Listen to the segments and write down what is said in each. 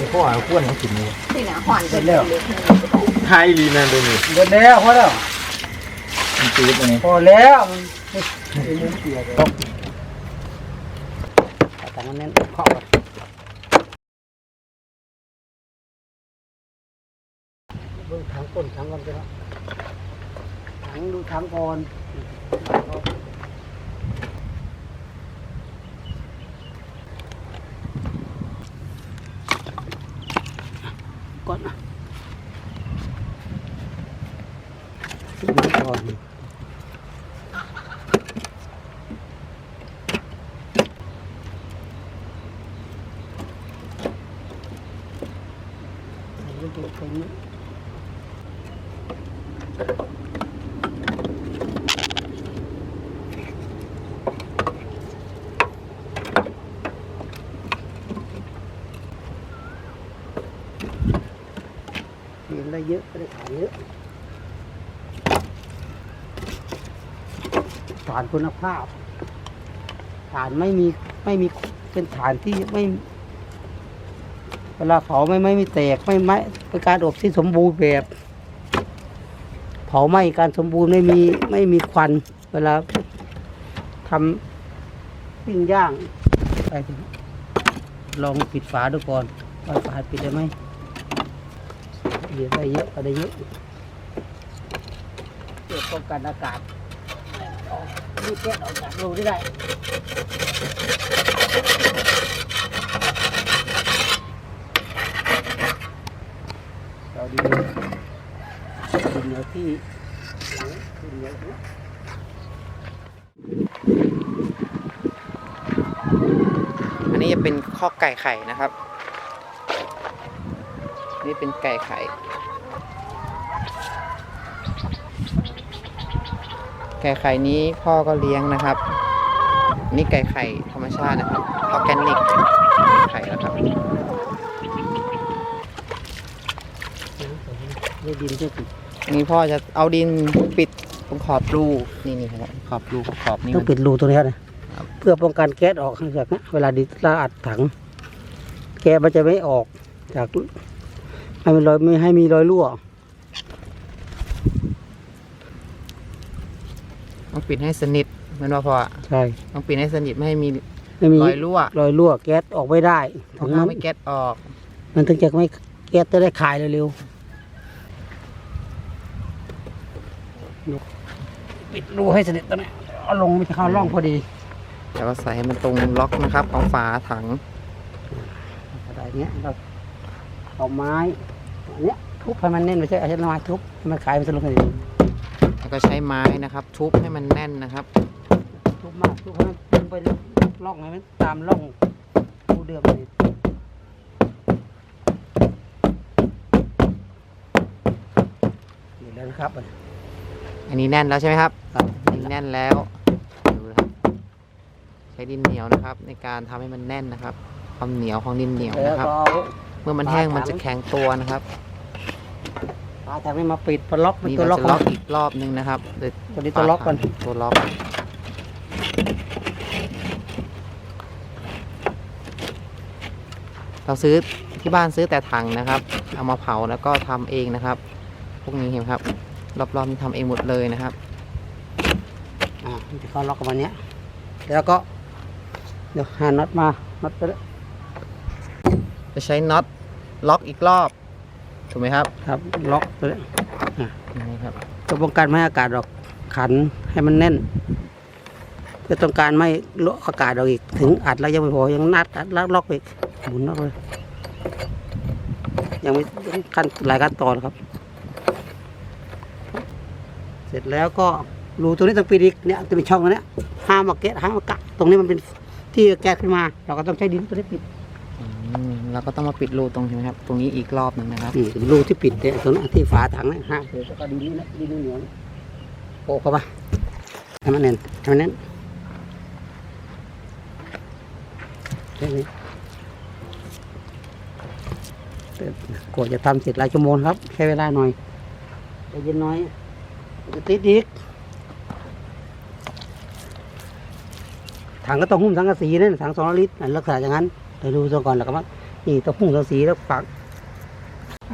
นี่พ่อเอาข้วนของกินนี่ที่หนาห่อนเป็นเล็กนึงไทยลีนะดูนี่เบิดแล้วพอแล้วมันจืดอันนี้พอแล้วมันเป็นมุ้งเปียกเลยแต่มันเน้นเข้าไปเบิ่งถังก้นถังก่อนก็ได้ถังดูถังก่อนก่อนนะซื้อมาก่อน ลูกเป็น เห็นได้เยอะก็ได้ขายเยอะฐานคุณภาพฐานไม่มีไม่มีเป็นฐานที่ไม่ เวลาเผาไม่ไม่ม่แตกไม่ไม่เป็นการอบที่สมบูรณ์แบบ เผาไหม้การสมบูรณ์ไม่มีไม่มีควัน เวลาทำปิ้งย่างไปลองปิดฝาดูก่อนว่าฝาปิดได้ไหมเดี๋ยวได้เยอะก็ได้เยอะเพื่อป้องกันอากาศ ดูแก๊สออกจากรูได้เราดีดินเหนียวที่หลังดินเหนียวนะอันนี้จะเป็นข้อไก่ไข่นะครับ นี่เป็นไก่ไข่ ไก่ไข่นี้พ่อก็เลี้ยงนะครับ นี่ไก่ไข่ธรรมชาตินะครับออร์แกนิกไข่แล้วครับได้ดินได้ติดอันนี้พ่อจะเอาดินปิดตรงขอบรูนี่นี่ครับขอบรูขอบนี่ต้องมันปิดรูตรงนี้นะครับเพื่อป้องกันแก๊สออกจากนี้เวลาดิเราอัดถัง แก๊สมันจะไม่ออกจากให้มีรอยไม่ให้มีรอยรั่ว ต้อง ปิดให้สนิทเหมันว่าพ่อใช่ต้องปิดให้สนิทไม่ให้มีไม่มีรอยรั่วรอยรั่วแก๊สออกไม่ได้เพถึราะงว่ามันไม่แก๊สออก มันถึงจะไม่แก๊สจะได้ขายเร็วๆปิดรูให้สนิทตรงนี้เอาลงไม่จะเข้าร่องพอดีแล้วก็ใส่ให้มันตรงล็อกนะครับของฝาถังอะไรเนี้ยเราเอาไม้อันเนี้ยทุบให้มันแน่นไม่ใช่เอาใช้ไม้ทุบให้มันขายมันสลบกันดี แล้วก็ใช้ไม้นะครับ ทุบให้มันแน่นนะครับ ทุบมากทุบให้มันลงไปร่องให้มันตามร่องรูเดิมเลยเดี๋ยวแล้วนะครับอันนี้แน่นแล้วใช่ไหมครับครับอันนี้แน่นแล้วดูนะครับใช้ดินเหนียวนะครับ ในการทำให้มันแน่นนะครับ ความเหนียวของดินเหนียวแล้วนะครับ ก็เอา เมื่อมันแห้งมันจะแข็งตัวนะครับ ปลาจากนี้มาปิดพอล็อกมันนี่ตัวเราล็อกจะล็อกอีกรอบนึงนะครับโดยตัวนี้ตัวล็อกก่อนตัวล็อกเราซื้อที่บ้านซื้อแต่ถังนะครับ เอามาเผาแล้วก็ทำเองนะครับ พวกนี้เห็นไหมครับ รอบๆนี่ทำเองหมดเลยนะครับ อ่ามันจะเข้าล็อกประมาณเนี้ยแล้วก็ เดี๋ยวหาน็อตมาน็อตไปแล้วจะใช้น็อตล็อกอีกรอบ ถูกไหมครับครับล็อกไปแล้วนี่ครับเพื่อป้องกันไม่ให้อากาศออกขันให้มันแน่นเพื่อต้องการไม่ลดอากาศออกอีก ถึงอัดแล้วยังไม่พอยังนัดอัดแล้วล็อกไปอีกหมุนล็อกเลยยังไม่ยังขั้นหลายขั้นตอนครับ เสร็จแล้วก็รูตรงนี้ต้องปิดอีกเนี่ยจะเป็นช่องตรงเนี้ยห้ามมาเกะห้ามมากะตรงนี้มันเป็นที่แก๊สขึ้นมา เราก็ต้องใช้ดินตัวนี้ปิดอืม เราก็ต้องมาปิดรูตรงใช่ไหมครับ ตรงนี้อีกรอบหนึ่งนะครับนี่รูที่ปิดเนี่ยตรงนั้นที่ฝาถังเนี่ยห้ามแล้วก็ดินนี่นะดินเหนียวๆนี่โปะเข้าไปให้มันแน่นให้มันแน่นแค่นี้แต่กว่าจะทำเสร็จหลายชั่วโมงครับ ใช้เวลาหน่อยใจเย็นหน่อยจะติดอีกถังก็ต้องหุ้มสังกะสีนั่นถังสองลิตรลักษณะอย่างนั้นเดี๋ยวดูตัวก่อนแล้วก็มา นี่ต้องพุ่งสังสีแล้วฝัง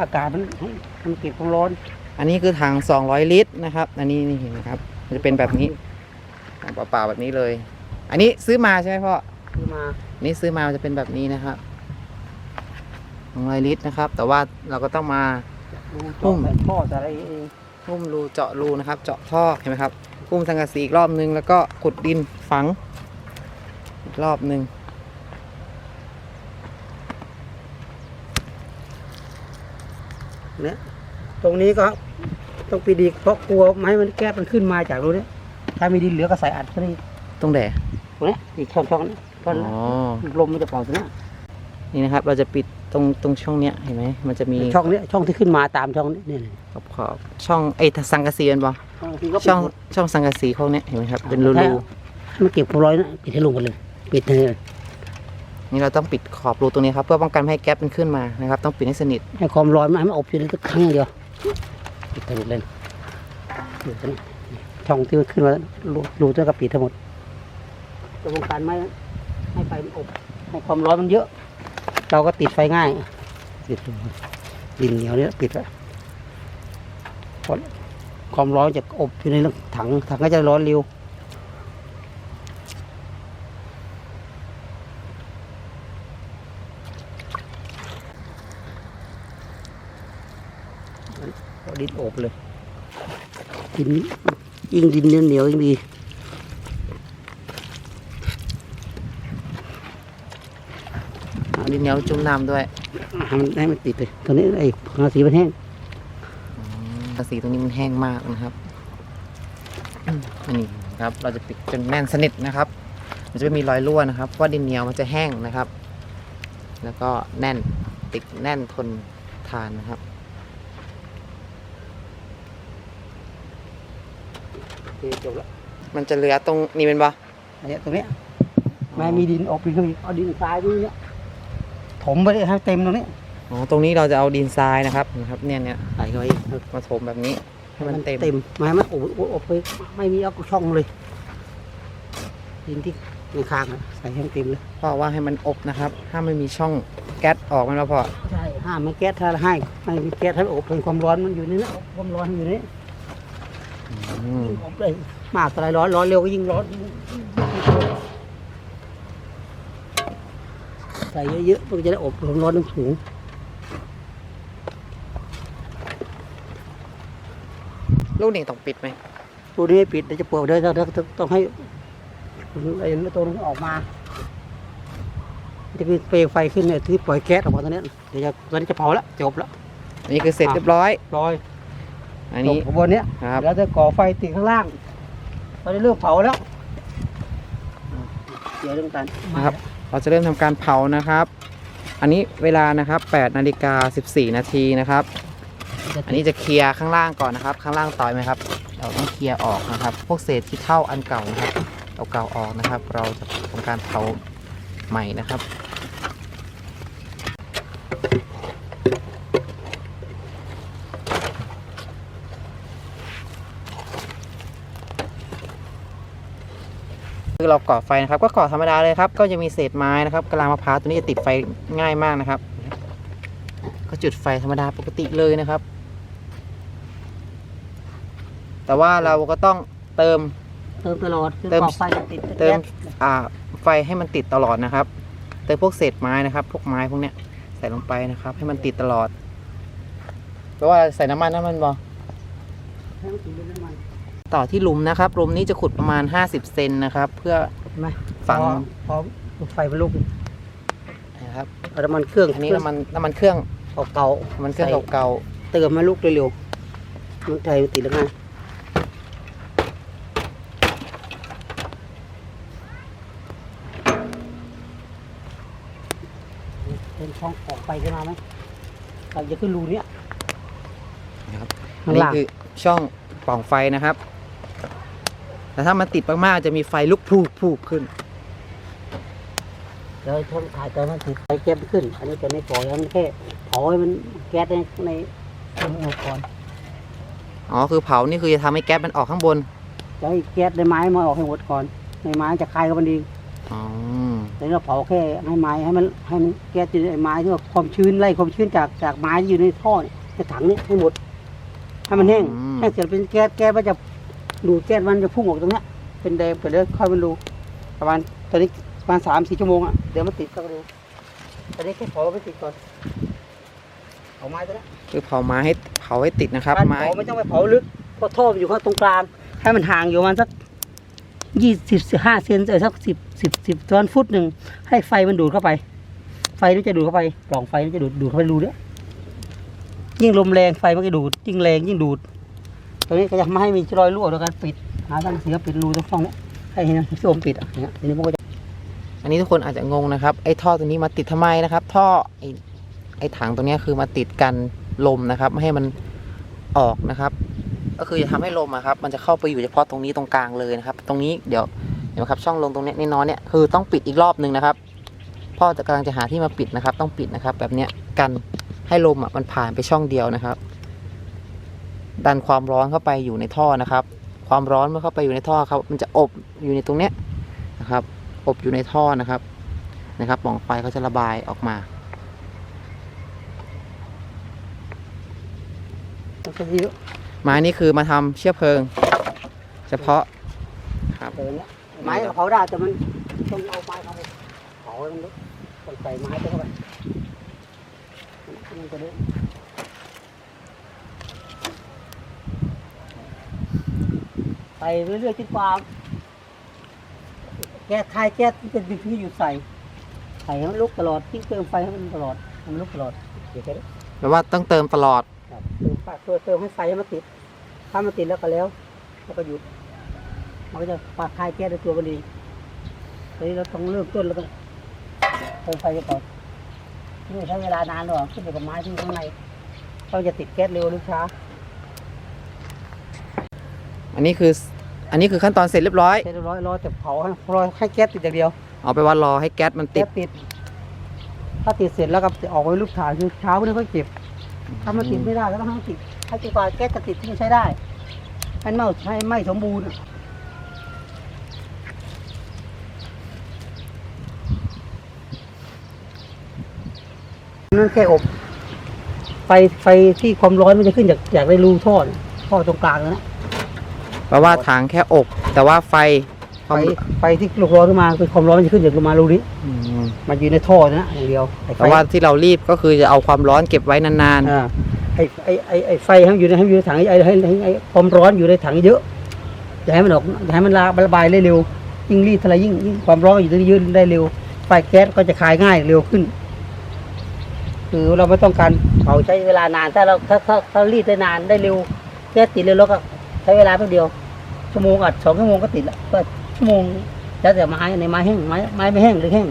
อากาศมันให้มันเก็บความร้อน อันนี้คือถัง200 ลิตรนะครับ อันนี้นี่เห็นไหมครับ มันจะเป็นแบบนี้ถังเปล่าๆแบบนี้เลย อันนี้ซื้อมาใช่ไหมพ่อคือมาอันนี่ซื้อมามันจะเป็นแบบนี้นะครับ200ลิตรนะครับ แต่ว่าเราก็ต้องมาดูพุ่จงอแบบทอดอะไรเองหุ้มรูเจาะรูนะครับ เจาะท่อเห็นไหมครับหุ้มสังกะสีอีกรอบนึงแล้วก็ขุดดินฝังอีกรอบนึง เนี่ยตรงนี้ก็ต้องปีดีเพราะกลัวไม้มันแก๊สมันขึ้นมาจากรูเนี้ยถ้ามีดินเหลือก็ใส่อัดก็ได้ตรงแดดตรงเนี้ยอีกช่องๆนี้ก็อ๋อลมมันจะเป่าตรงเนี้ยนี่นะครับ เราจะปิดตรงตรงช่องเนี้ยเห็นไหมมันจะมีช่องเนี้ยช่องที่ขึ้นมาตามช่องนี้เนี่ยขอบขอบช่องไอ้สังกะสีมันบอช่องที่ก็ปิดช่องหมดช่องสังกะสีพวกเนี้ยเห็นไหมครับเป็นรูให้รูให้มันเก็บความร้อนนะปิดให้ลงหมดเลย ปิดเลย นี่เราต้องปิดขอบรูตรงนี้ครับเพื่อป้องกันไม่ให้แก๊สมันขึ้นมานะครับ ต้องปิดให้สนิทให้ความร้อนมันให้มันอบอยู่ในสักครั้งเดียวปิดทั้งหมดเลยอยู่ตรงนี้ช่องที่มันขึ้นมารูรูตัวก็ปิดทั้งหมดจะป้องกันไม่ให้ไฟมันอบให้ความร้อนมันเยอะ เราก็ติดไฟง่ายติดดินเหนียวเนี่ยปิดไว้เพราะความร้อนจะอบอยู่ในถังถังก็จะร้อนเร็ว เอา ดินโอบเลยดินยิ่งดินเหนียวๆยิ่งดีดินเหนียวจุ่มน้ำด้วยให้มันให้มันติดเลยตัวนี้ไอ้งาสีมันแห้งสังกะสีตรงนี้มันแห้งมากนะครับอืมอันนี้ครับ เราจะปิดจนแน่นสนิทนะครับ มันจะไม่มีรอยรั่วนะครับเพราะว่าดินเหนียวมันจะแห้งนะครับ แล้วก็แน่นติดแน่นทนทานนะครับ โอเคจบแล้วมันจะเหลือตรงนี้เป็นปะอันเนี้ยตรงเนี้ยแม่มีดินอบดินเข้าไปอีกเอาดินทรายตรงเนี้ยถมไปเลยให้เต็มตรงนี้อ๋อตรงนี้เราจะเอาดินทรายนะครับนะครับเนี่ยเนี่ยใส่เข้าไปอีกมาถมแบบนี้ให้มันเต็มเต็มไมาให้มันอบอบอบไปไม่มีเอาช่องเลย ดินที่ในคางอะใส่ให้มันเต็มเลยเพราะว่าให้มันอบนะครับห้ามไม่มีช่องแก๊สออกมันมาพอใช่ห้ามไม่แก๊สถ้าให้ไม่มีแก๊สให้อบเป็นความร้อนมันอยู่ในนี้อบความร้อนอยู่ใน นี้อืมอบเลยมากอะไรร้อนร้อนเร็วก็ยิ่งร้อนใส่เยอะๆมันจะได้อบความร้อนสูงลูกหนึ่งต้องปิดไหมตัวนี้ไม่ปิดเดี๋ยวจะเปิดเดี๋ยวต้องต้องต้องให้ไอ้ตัวนี้ออกมาจะมีเปลวไฟขึ้นเนี่ยที่ปล่อยแก๊สออกมาตอนนี้เดี๋ยวจะตอนนี้จะเผาแล้วจบแล้วอันนี้คือเสร็จเรียบร้อยลอย อันจนี้บขบวนเนี้ยครับแล้วจะก่อไฟติดข้างล่างตอนนี้เริ่มเผาแล้วเดี๋ยวเรื่องการนะครับ เราจะเริ่มทำการเผานะครับ อันนี้เวลานะครับ8นาฬิกา14 นาทีนะครับ อันนี้จะเคลียร์ข้างล่างก่อนนะครับ ข้างล่างต่อยไหมครับ เราต้องเคลียร์ออกนะครับ พวกเศษที่เท่าอันเก่านะครับเอาเก่าออกนะครับ เราจะทำการเผาใหม่นะครับ คือเราก่อไฟนะครับ ก็ก่อธรรมดาเลยครับ ก็จะมีเศษไม้นะครับกะลามะพร้าวตัวนี้จะติดไฟง่ายมากนะครับ ก็จุดไฟธรรมดาปกติเลยนะครับ แต่ว่าเราก็ต้องเติมเติมตลอดเติม ก่อไฟจะติดเติมแก๊สอ่าไฟให้มันติดตลอดนะครับ เติมพวกเศษไม้นะครับ พวกไม้พวกเนี้ยใส่ลงไปนะครับ ให้มันติดตลอดแปลว่าใส่น้ำมันน้ำมันบอ ให้มันติดเป็นน้ำมัน ต่อที่หลุมนะครับหลุมนี้จะขุดประมาณ 50 เซนนะครับ เพื่อเห็นไหมฝังพอพอลูกไฟมันลุกนะครับเอาน้ำมันเครื่องอันนี้น้ำมันน้ำมันเครื่องเก่าน้ำมันเครื่องเก่าๆเติมมาลุกเร็วๆมันไทยมันติดแล้วไงเป็นช่องออกไปขึ้นมาไหมเราจะขึ้นรูเนี้ยๆนะครับอัข้านงนี้ล่างคือช่องปล่องไฟนะครับ แต่ถ้ามันติดมากๆจะมีไฟลุกพูกพูกขึ้นเดี๋ยวช่องถ่ายตอนมันติดไฟแก๊สขึ้น อันนี้จะไม่ปล่อยอันนี้แค่เผาให้มันแก๊สในในในหมดก่อนอ๋อคือเผานี่คือจะทำให้แก๊สมันออกข้างบนจะให้แก๊สในไม้มาออกให้หมดก่อนในไม้จะคลายกับมันดีอ๋อแล้วเราเผาแค่ให้ไม้ให้มันให้มันแก๊สอยู่ในไม้ที่ว่าความชื้นไล่ความชื้นจากจากไม้ที่อยู่ในท่อเนี่ยในถังเนี่ยให้หมดให้มันแห้งอืมแห้งเสร็จเป็นแก๊สแก๊สมันจะ ดูดแก๊สมันจะพุ่งออกตรงเนี้ยเป็นแดงไปเลยค่อยมันดูประมาณตอนนี้ประมาณสามสี่ชั่วโมงอะเดี๋ยวมันติดก็ดูตอนนี้แค่เผาไม่ติดก่อนเผาไม้ตัวเนี้ยคือเผาไม้ให้เผาให้ติดนะครับการไม้เผาไม่ต้องไปเผาลึกเพราะท่อมันอยู่ข้างตรงกลาง ให้มันห่างอยู่ประมาณสักยี่สิบห้าเซนเออสักสิบสิบสิบตอนฟุตหนึ่งให้ไฟมันดูดเข้าไป ไฟนี่จะดูดเข้าไปปล่องไฟนี่จะดูดดูดเข้าไปรูเนี้ยยิ่งลมแรงไฟมันก็ดูดยิ่งแรงยิ่งดูด ตรงนี้ก็จะไม่ให้มีรอยรั่วโดยการปิด หาทางเสียปิดรูตรงช่องนี้ให้เห็นโซมปิดอะอย่างเงี้ยทีนี้มันก็จะอันนี้ทุกคนอาจจะงงนะครับไอ้ท่อตัวนี้มาติดทำไมนะครับ ท่อไอ้ไอ้ถังตัวเนี้คือมาติดกันลมนะครับ ไม่ให้มันออกนะครับ ก็คือจะทำให้ลมอะครับ มันจะเข้าไปอยู่เฉพาะตรงนี้ตรงกลางเลยนะครับ ตรงนี้เดี๋ยวเห็นไหมครับช่องลงตรงเนี้ยน้อยเนี่ยคือต้องปิดอีกรอบหนึ่งนะครับ พ่อจะกำลังจะหาที่มาปิดนะครับ ต้องปิดนะครับ แบบเนี้ยกันให้ลมอะมันผ่านไปช่องเดียวนะครับ ดันความร้อนเข้าไปอยู่ในท่อนะครับ ความร้อนเมื่อเข้าไปอยู่ในท่อครับ มันจะอบอยู่ในตรงเนี้ยนะครับ อบอยู่ในท่อนะครับนะครับปล่องไฟเขาจะระบายออกมามันจะดีไม้นี่คือมาทำเชื้อเพลิง เฉพาะครับเดินเนี้ยไม้ก็เผาได้แต่มันต้องเอาไม้เข้าไปเผาให้มันลุกต้องใส่ไม้เข้าไปมันจะได้ ใส่ เรื่อยๆจนกว่าแก๊สคายแก๊สที่จะดึงที่อยู่ใส่ใส่ให้มันลุกตลอดทิ้งเติมไฟให้มันตลอดให้มันลุกตลอดเดี๋ยวแค่นี้แปลว่าต้องเติมตลอดครับเติมไฟเพื่อเติมให้ไฟให้มันติด ถ้ามันติดแล้วก็แล้ว แล้วก็หยุด มันก็จะปาคายแก๊สในตัวมันเองทีนี้เราต้องเริ่มต้นเราต้องเติมไฟไปก่อนนี่ใช้เวลานานหรอกขึ้นอยู่กับไม้ที่อยู่ข้างในเราจะติดแก๊สเร็วหรือช้าอันนี้คือ อันนี้คือขั้นตอนเสร็จเรียบร้อยเสร็จเรียบร้อยรอแต่เผาให้รอให้แก๊สติดอย่างเดียวเอาไปว่ารอให้แก๊สมันติแก๊ดสติด ถ้าติดเสร็จแล้วก็จะออกไปลูกถ่านคือเช้าไม่ได้ค่อยเก็บถ้ามันติดไม่ได้ก็ต้องให้มันติดให้จนกว่าแก๊สจะติดที่มันใช้ได้ให้เมาใช้ไม่สมบูรณ์อะนั่นแค่อบไฟไฟที่ความร้อนมันจะขึ้นจากจากในรูท่อเนี่ยท่อตรงกลางนะ แปลว่าถังแค่อบ แต่ว่าไฟไฟไฟที่ลูกร้อนขึ้นมาคือความร้อนมันจะขึ้นจากลงมารูนี้อืมมันอยู่ในท่อนะอย่างเดียวไอ้ไฟแปลว่าที่เรารีบก็คือจะเอาความร้อนเก็บไว้นานอ่าไอ้ไอ้ไอ้ไอ้ไฟให้มันอยู่ในให้มันอยู่ในถังไอ้ไอ้ไอ้ไอ้ความร้อนอยู่ในถังเยอะอย่าให้มันออกอย่าให้มันระระบายได้เร็วยิ่งรีดเท่าไหรยิ่งยิ่งความร้อนอยู่ตรงนี้เยอะได้เร็ว ไฟแก๊สก็จะคลายง่ายเร็วขึ้น คือเราไม่ต้องการเผาใช้เวลานานถ้าเราถ้าถ้าถ้ารีดได้นานได้เร็วแก๊สติดเร็วแล้วก็ใช้เวลาเพียงเดียว ชั่วโมงอัดสองชั่วโมงก็ติดละก็ชั่วโมงแล้วแต่ไม้ในไม้แห้งไม้ไม้ไม่แห้งหรือแห้ง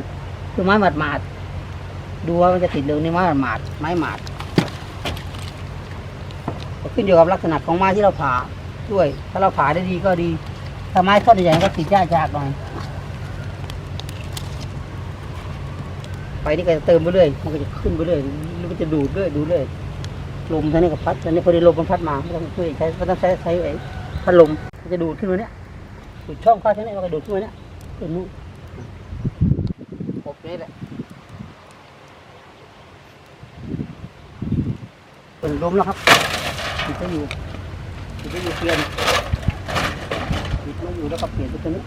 คือไม้หมาดหมาดดูว่ามันจะติดเร็วในไม้หมาดหมาดไม้หมาดขึ้นอยู่กับลักษณะของไม้ที่เราผ่าด้วย ถ้าเราผ่าได้ดีก็ดีถ้าไม้ท่อนใหญ่ก็ติดยากยากหน่อยไฟนี่ก็จะเติมไปเรื่อยมันก็จะขึ้นไปเรื่อยหรือมันจะดูดเรื่อยดูเรื่อย ลมท่านี้ก็พัดท่านี้พอดีลมมันพัดมาไม่ต้องช่วยใช้ไม่ต้องใช้ใช้ไอ้พัดลมมันจะดูดขึ้นมาเนี้ยดูดช่องเข้าท่านี้มันก็ดูดขึ้นมาเนี้ยขึ้นนู้นอบนี่แหละเปิดลมแล้วครับติดไม่อยู่ติดไม่อยู่เปลี่ยนติดไม่อยู่แล้วก็เปลี่ยนไปตัวนี้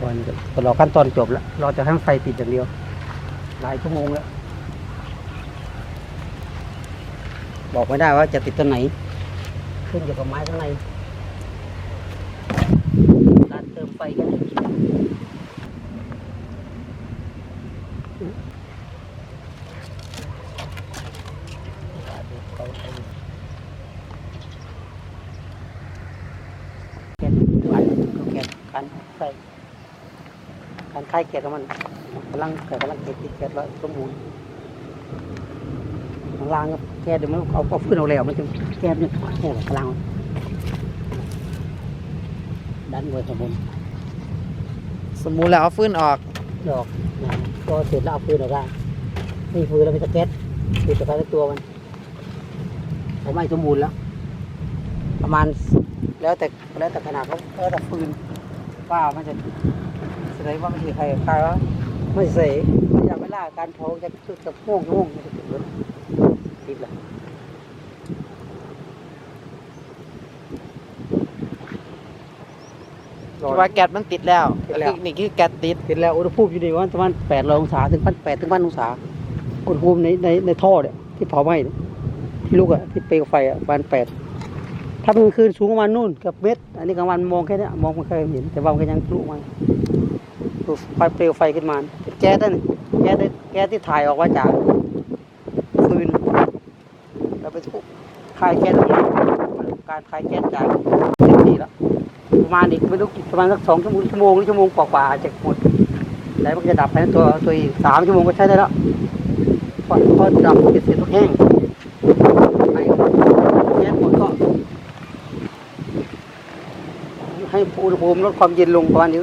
ของ ก็รอขั้นตอนจบแล้วรอจะทั้งไฟติดอย่างเดียว หลายชั่วโมงแล้ว บอกไม่ได้ว่าจะติดตัวไหน ขึ้นอยู่กับไม้ข้างในการเติมไฟกันแก๊สแก๊สการใส่การคลายแก๊สของมันกำลังเกิดกำลังเก็บติดแก๊สแล้วสมบูรณ์ข้างล่างก็แก๊สเดี๋ยวมันเอาเอาฟื้นเอาแล้วมันจะแก๊สเนี่ยแค่ข้างล่างดันไว้ข้างบนๆสมมุติแล้วเอาฟืนออกดอกนะก็เสร็จแล้วเอาฟืนออกได้นี่ฟืนแล้วมีตะแก๊สติดกับไฟทั้งตัวมันผมไม่สมบูรณ์แล้ว ประมาณแล้วแต่แล้วแต่ขนาดเขาแล้วแต่ฟืน ว่ามันจะแสดงว่ามันคือใครใครวะไม่เสยระยะเวลาการเผาจะคือกับโม่งโม่งมันจะติดรถติดละว่าแก๊สมันติดแล้วนี่คือแก๊สติดติดแล้วอุณหภูมิอยู่ในวันประมาณแปดร้อยองศาถึงพันแปดถึงพันองศาอุณหภูมิในในในท่อเนี่ยที่เผาไหม้เนี่ยที่ลุกอะที่เปลวไฟอะประมาณแปด ถ้าเป็นกลางคืนสูงประมาณนู่นเกับเม็ดอันนี้กลางวันมองแค่นี้มองไม่เคยเห็น แต่ว่ามันก็ยังทะลุมาดูไฟเปลวไฟขึ้นมาแก๊สนั่นนี่แก๊สที่แก๊สที่ถ่ายออกมาจากฟืนเราไปทุบคายแก๊สการคายแก๊สจากเต็มที่แล้วประมาณอีกไม่รู้กี่ประมาณสักสองชั่วโมงชั่วโมงหรือชั่วโมงกว่าๆอาจจะหมดแล้วมันจะดับไปตัวตัวอีกสามชั่วโมงก็ใช้ได้แล้วพอดับเสร็จเสร็จก็แห้งไปแห้งหมดก็ ให้อุณหภูมิลดความเย็นลงประมาณนี้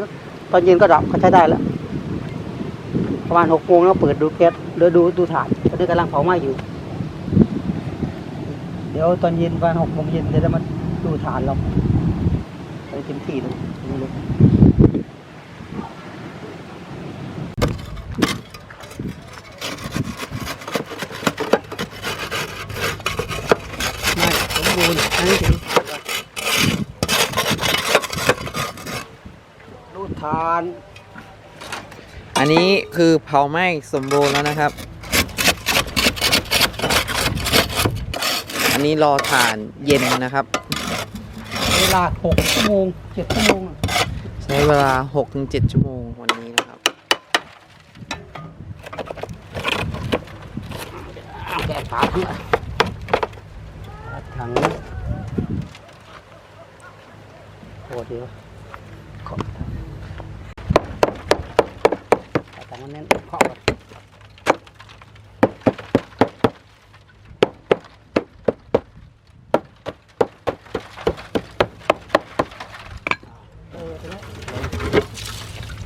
ตอนเย็นก็ดับก็ใช้ได้แล้วประมาณหกโมงแล้วเปิดดูแก๊สเดี๋ยวดูดูถ่านตอนนี้กำลังเผาไหม้อยู่ เดี๋ยวตอนเย็นประมาณหกโมงเย็นเดี๋ยวจะมาดูถ่านเราไปเต็มที่เลยนี่เลยไม่สมบูรณ์อันนี้ถึงรูดทาน อั นนี้คือเผาไหม้สมบูรณ์แล้วนะครับ อันนี้รอถ่านเย็นนะครับ เวลาหกชั่วโมงเจ็ดชั่วโมงอะใช้เวลา 6-7 ชั่วโมงวันนี้นะครับ แก้ขาเพื่อถังโอ้เดี๋ยว ถังมันแน่นเคาะก่อน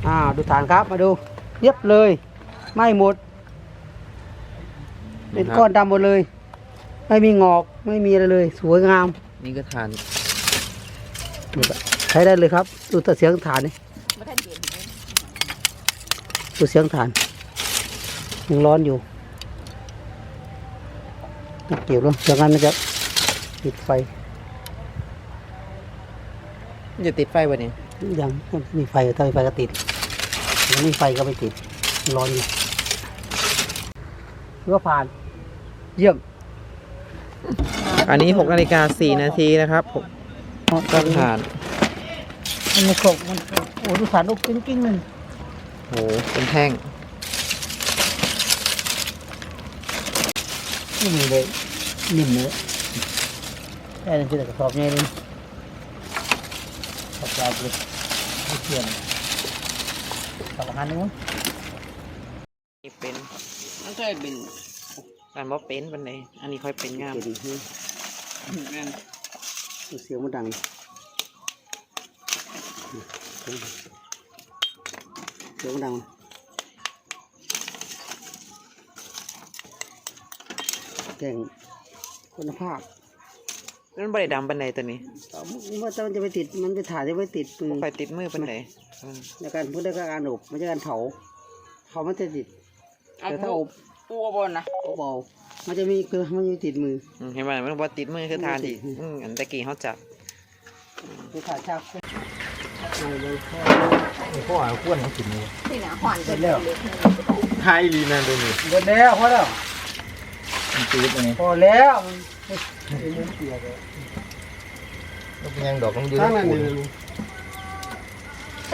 อ่าดูฐานครับมาดูเรียบเลยไม่หมด เป็นก้อนดำหมดเลย ไม่มีงอกไม่มีอะไรเลย สวยงาม นี่ก็ถ่าน ใช้ได้เลยครับ ดูแต่เสียงฐานนี่ ไม่ทันเห็นเลย ดูเสียงฐานยังร้อนอยู่ไม่เกี่ยวหรอกอย่างนั้นมันจะติดไฟจะติดไฟวันนี้ยังไม่มีไฟถ้ามีไฟก็ติดยังไม่มีไฟก็ไม่ติดร้อนอยู่ก็ผ่าน เยี่ยม อันนี้6นาฬิกา4นาทีนะครับผมก็ถ่าน มันไม่ครบมันโอ้ดูสารอุกกิ้งกิ้งเลย โห เป็นแท่งไม่มีเลยนิ่มเลยแค่นั้นคือแต่กระสอบใหญ่เลยกระสอบเลยไม่เทียนกระสอบหันนึงมั้งเป็นมันเคยเป็นการว่าเป็นปันเลยอันนี้ค่อยเป็นงามเป็นนี่เสียงมันดังเสียงดังแก่งคุณภาพมันบริดำปันเลยตัวนี้เอาว่าถ้ามันจะไปติดมันไปถ่ายจะไปติดปืนค่อยติดมือปันเลยอืมในการพูดในการอบไม่ใช่การเผาเผามันจะติดแต่ถ้าอบปูบนนะอบเบามันจะมีคือมันจะติดมือเห็นไหมมันว่าติดมือคือทานดิอันตะกี้เขาจับคือถ่ายชาคุไม่เลย แค่พ่อหาขวดของกินนี่ที่หนาห่อนเสร็จเลยทายอีหลีนะตัวนี้หมดแล้วพอแล้วมันจืดอันนี้พอแล้วมันเป็นเรื่องเสียเลยมันเป็นยังดอกมันอยู่ตั้งในนั้นปูนเลย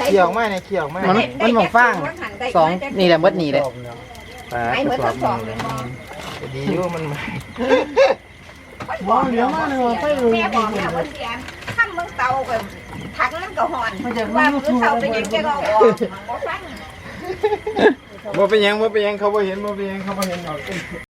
เขี่ยวไหมเนี่ยเขี่ยวไหมมันมันหมองฟางสองนี่แหละมดนี่แหละปลาไอ้เหมือนกระทั้งสสออบงหเลนึ่ยงมองจะดีอยู่มันมองเดี๋ยวมาเลยว่าไปเลยแม่บอกแล้วว่าเสียนข้ามเมืองเตากับ ถังมันก็ห่อนว่ามือเตาเป็นยังแกก็ออกมันก็ฟัง บ่เป็นหยังบ่เป็นหยังเขาบ่เห็นบ่เป็นหยังเขาบ่เห็นดอก